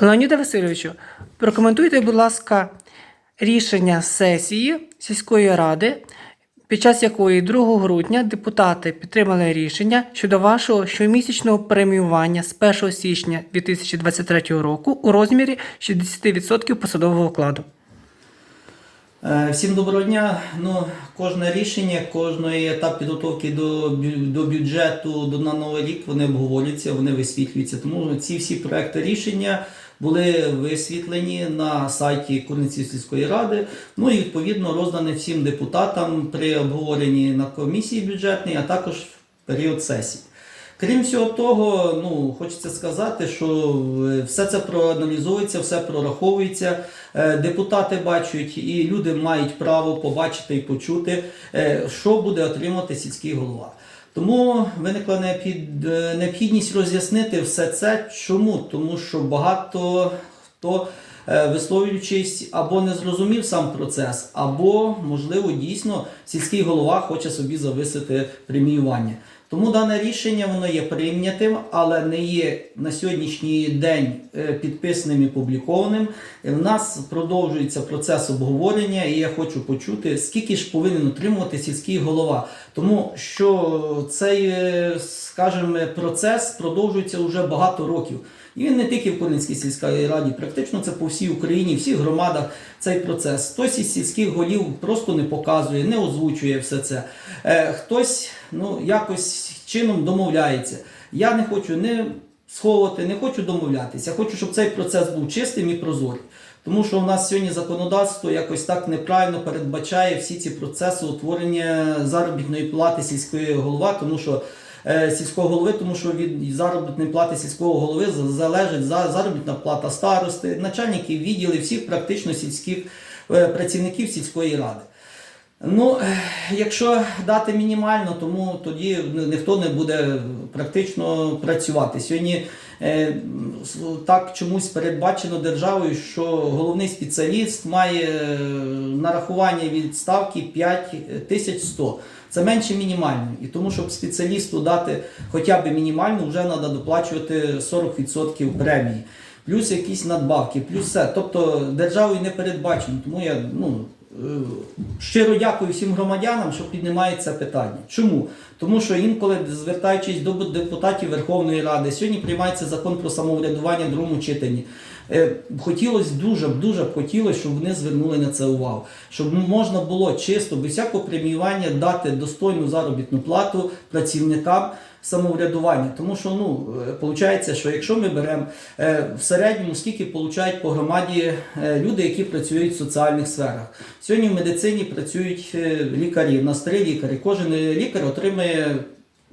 Леоніда Васильовичу, прокоментуйте, будь ласка, рішення сесії сільської ради, під час якої 2 грудня депутати підтримали рішення щодо вашого щомісячного преміювання з 1 січня 2023 року у розмірі 60% посадового окладу. Е, Всім доброго дня. Ну, кожне рішення, кожний етап підготовки до, до бюджету до на новий рік вони обговорюються, вони висвітлюються. Тому ці всі проекти рішення були висвітлені на сайті Курниці сільської ради. Ну і відповідно роздані всім депутатам при обговоренні на комісії бюджетній, а також в період сесії. Крім всього того, ну хочеться сказати, що е, все це проаналізується, все прораховується. Е, Депутати бачать і люди мають право побачити і почути, е, що буде отримати сільський голова. Тому виникла необхідність роз'яснити все це. Чому? Тому що багато хто е, висловлюючись або не зрозумів сам процес, або, можливо, дійсно сільський голова хоче собі зависити преміювання. Тому дане рішення воно є прийнятим, але не є на сьогоднішній день е, підписаним і публікованим. В нас продовжується процес обговорення, і я хочу почути, скільки ж повинен отримувати сільський голова. Тому що цей, е, скажімо, процес продовжується вже багато років. І він не тільки в Коринській сільській раді, практично це по всій Україні, всіх громадах цей процес. Хтось із сільських голів просто не показує, не озвучує все це. Е, хтось ну, якось чином домовляється. Я не хочу не сховувати, не хочу домовлятися. Я хочу, щоб цей процес був чистим і прозорий. Тому що у нас сьогодні законодавство якось так неправильно передбачає всі ці процеси утворення заробітної плати сільської голова, тому що е, сільського голови, тому що від заробітної плати сільського голови залежить за заробітна плата старости, начальників відділів, всіх практично сільських е, працівників сільської ради. Ну, якщо дати мінімально, тому тоді ніхто не буде практично працювати. Сьогодні е, так чомусь передбачено державою, що головний спеціаліст має е, нарахування від ставки 5100. Це менше мінімальної. І тому, щоб спеціалісту дати хоча б мінімальну, вже треба доплачувати 40% премії. Плюс якісь надбавки, плюс все. Тобто державою не передбачено. Тому я ну, щиро дякую всім громадянам, що піднімають це питання. Чому? Тому що інколи, звертаючись до депутатів Верховної Ради, сьогодні приймається закон про самоврядування в другому читанні. Е, Хотілося дуже дуже б хотілося, щоб вони звернули на це увагу, щоб можна було чисто, без всякого преміювання дати достойну заробітну плату працівникам самоврядування. Тому що ну виходить, що якщо ми беремо е, в середньому, скільки получають по громаді е, люди, які працюють в соціальних сферах. Сьогодні в медицині працюють е, лікарі, у нас три лікарі. Кожен лікар отримує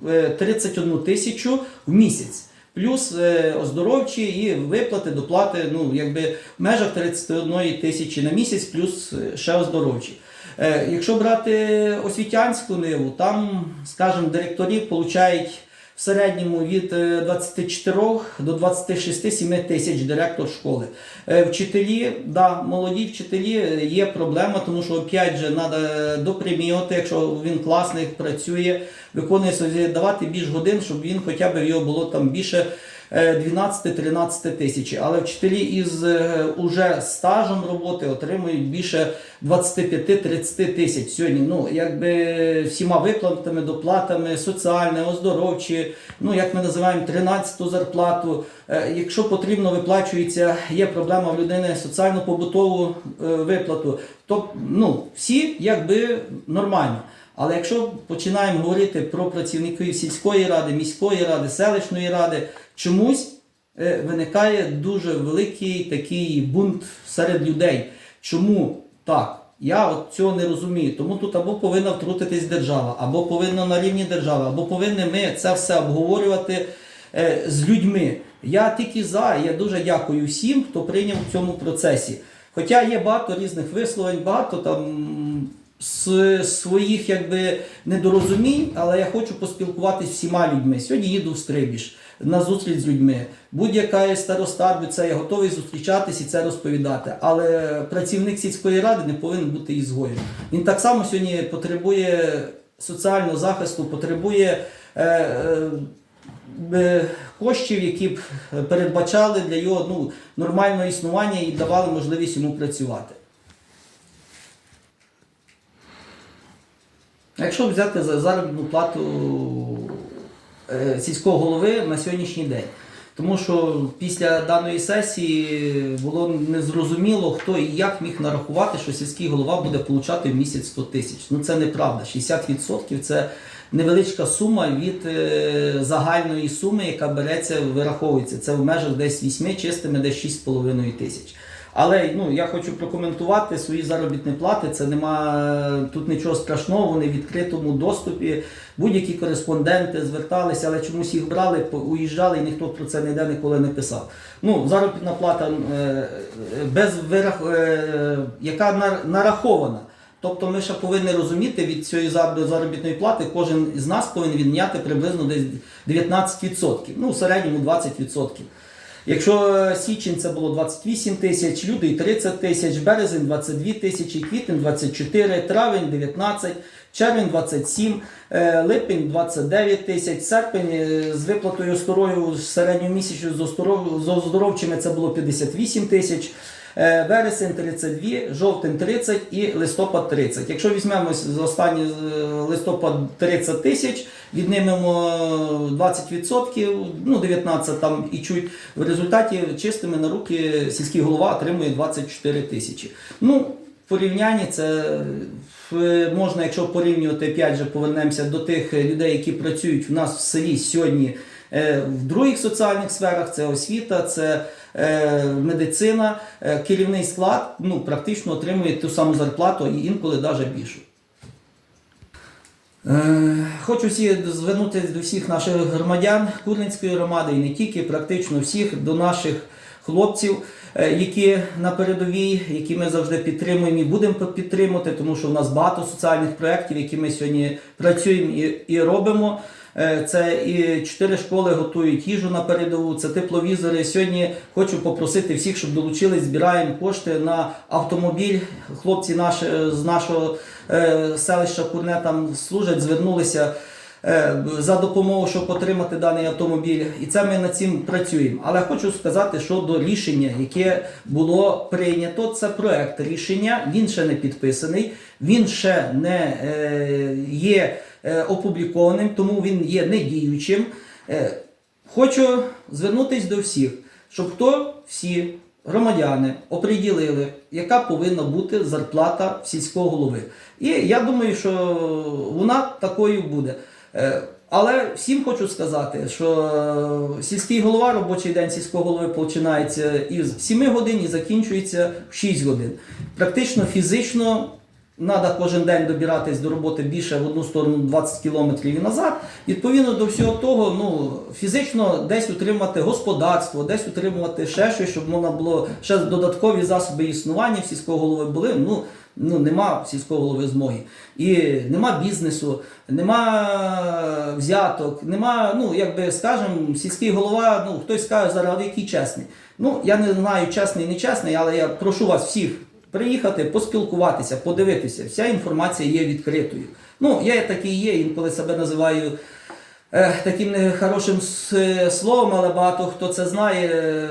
е, 31 тисячу в місяць. Плюс е, оздоровчі і виплати, доплати, ну, якби в межах 31 тисячі на місяць, плюс е, ще оздоровчі. Е, якщо брати освітянську ниву, там, скажімо, директорів получають в середньому від е, 24 до 26-7 тисяч директор школи. Е, Вчителі, да, молоді вчителі е, є проблема, тому що опять же треба допреміювати, якщо він класний, працює, виконує давати більш годин, щоб він хоча б його було там більше. Е, 12-13 тисяч, але вчителі із е, уже стажем роботи отримують більше 25-30 тисяч сьогодні. Ну якби всіма виплатами, доплатами, соціальне, оздоровчі, ну як ми називаємо 13-ту зарплату. Е, Якщо потрібно, виплачується, є проблема в людини соціально-побутову е, виплату, то ну всі якби нормально. Але якщо починаємо говорити про працівників сільської ради, міської ради, селищної ради, чомусь е, виникає дуже великий такий бунт серед людей. Чому так? Я от цього не розумію. Тому тут або повинна втрутитись держава, або повинна на рівні держави, або повинні ми це все обговорювати е, з людьми. Я тільки за, я дуже дякую всім, хто прийняв у цьому процесі. Хоча є багато різних висловлень, багато там з своїх якби недорозумінь, але я хочу поспілкуватися з всіма людьми. Сьогодні їду в Стрибіж на зустріч з людьми. Будь-яка староста, це я готовий зустрічатись і це розповідати. Але працівник сільської ради не повинен бути ізгоєм. Він так само сьогодні потребує соціального захисту, потребує. Е, е, е, коштів, які б передбачали для його ну, нормального існування і давали можливість йому працювати. А Якщо взяти за заробітну плату е, сільського голови на сьогоднішній день. Тому що після даної сесії було незрозуміло, хто і як міг нарахувати, що сільський голова буде получати в місяць 100 тисяч. Ну це неправда. 60% це невеличка сума від е, загальної суми, яка береться, вираховується. Це в межах десь 8 чистими, десь 6,5 тисяч. Але ну, я хочу прокоментувати свої заробітні плати. Це нема тут нічого страшного, вони в відкритому доступі. Будь-які кореспонденти зверталися, але чомусь їх брали, уїжджали, і ніхто про це ніде ніколи не писав. Ну, заробітна плата е, без вирах... е, яка нар- нарахована. Тобто ми ще повинні розуміти від цієї заробітної плати, кожен з нас повинен відняти приблизно десь 19%, ну в середньому 20%. Якщо е, січень це було 28 тисяч, лютий 30 тисяч, березень 22 тисячі, квітень 24, травень 19, червень 27, е, липень 29 тисяч, серпень е, з виплатою старою середньомісячною з оздоровчими це було 58 тисяч. Вересень 32, жовтень 30 і листопад 30. Якщо візьмемо останній листопад 30 тисяч, віднімемо 20%, ну 19 там і чуть. В результаті чистими на руки сільський голова отримує 24 тисячі. Ну, порівнянні це можна, якщо порівнювати, опять же, повернемося до тих людей, які працюють в нас в селі сьогодні. е, В других соціальних сферах це освіта, це е, медицина, е, керівний склад ну, практично отримує ту саму зарплату і інколи навіть більшу. Е, Хочу всі звернутися до всіх наших громадян Курницької громади і не тільки, практично всіх, до наших хлопців, е, які на передовій, які ми завжди підтримуємо і будемо підтримувати, тому що в нас багато соціальних проєктів, які ми сьогодні працюємо і, і робимо. Е, Це і чотири школи готують їжу на передову, це тепловізори. Сьогодні хочу попросити всіх, щоб долучились, збираємо кошти на автомобіль. Хлопці наші з нашого е, селища Курне там служать, звернулися е, за допомогою, щоб отримати даний автомобіль. І це ми над цим працюємо. Але хочу сказати, що до рішення, яке було прийнято, це проект рішення. Він ще не підписаний, він ще не е, є е, опублікованим, тому він є недіючим. Е, Хочу звернутися до всіх, щоб хто всі громадяни оприділили, яка повинна бути зарплата сільського голови. І я думаю, що вона такою буде. Е, Але всім хочу сказати, що е, сільський голова, робочий день сільського голови починається із 7 годин і закінчується в 6 годин. Практично фізично Треба кожен день добиратись до роботи більше в одну сторону 20 кілометрів і назад. Відповідно до всього того, ну фізично десь утримати господарство, десь утримувати ще щось, щоб можна було ще додаткові засоби існування в сільського голови були. Ну ну нема сільського голови змоги. І нема бізнесу, нема взяток, нема, ну якби скажемо, сільський голова, ну хтось скаже зараз, який чесний. Ну я не знаю, чесний, нечесний, але я прошу вас всіх приїхати, поспілкуватися, подивитися. Вся інформація є відкритою. Ну, я такий є, інколи себе називаю е, таким нехорошим словом, але багато хто це знає, е,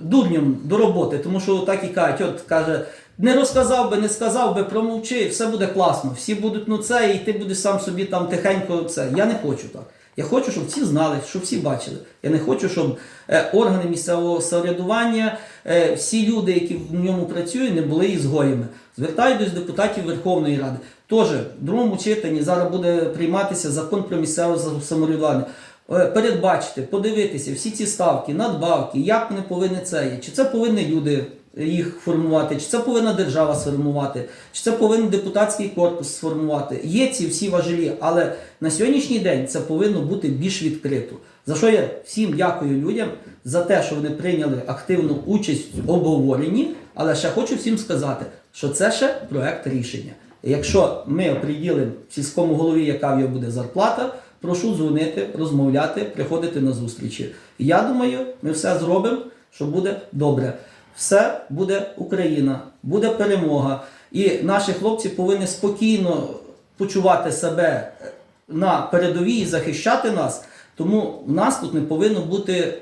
дурнем до роботи. Тому що так і кажуть, от каже, не розказав би, не сказав би, промовчи, все буде класно. Всі будуть ну це, і ти будеш сам собі там тихенько це. Я не хочу так. Я хочу, щоб всі знали, щоб всі бачили. Я не хочу, щоб е, органи місцевого самоврядування, е, всі люди, які в ньому працюють, не були ізгоями. Звертаюсь до депутатів Верховної Ради. Теж в другому читанні зараз буде прийматися закон про місцеве самоврядування. Е, Передбачити, подивитися всі ці ставки, надбавки, як вони повинні це є. Чи це повинні люди їх формувати, чи це повинна держава сформувати, чи це повинен депутатський корпус сформувати. Є ці всі важелі, але на сьогоднішній день це повинно бути більш відкрито. За що я всім дякую людям за те, що вони прийняли активну участь в обговоренні, але ще хочу всім сказати, що це ще проект рішення. Якщо ми оприділимо сільському голові, яка в його буде зарплата, прошу дзвонити, розмовляти, приходити на зустрічі. Я думаю, ми все зробимо, що буде добре. Все буде Україна, буде перемога. І наші хлопці повинні спокійно почувати себе на передовій і захищати нас, Тому в нас тут не повинно бути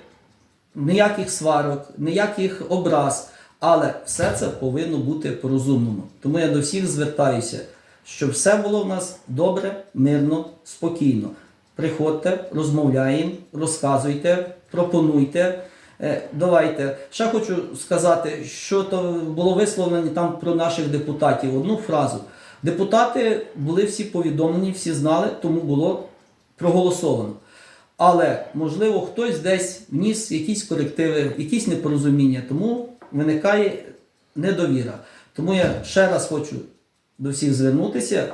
ніяких сварок, ніяких образ, але все це повинно бути по-розумному. Тому я до всіх звертаюся, щоб все було в нас добре, мирно, спокійно. Приходьте, розмовляємо, розказуйте, пропонуйте. Е, Давайте. Ще хочу сказати, що то було висловлено там про наших депутатів. Одну фразу. Депутати були всі повідомлені, всі знали, тому було проголосовано. Але можливо хтось десь вніс якісь корективи, якісь непорозуміння, тому виникає недовіра. Тому я ще раз хочу до всіх звернутися.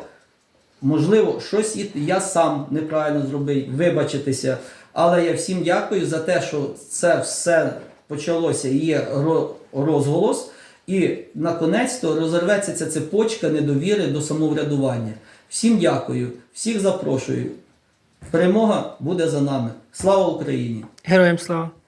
Можливо, щось я сам неправильно зробив, вибачитися. Але я всім дякую за те, що це все почалося є розголос. І наконець-то розірветься ця цепочка недовіри до самоврядування. Всім дякую, всіх запрошую. Перемога буде за нами. Слава Україні! Героям слава!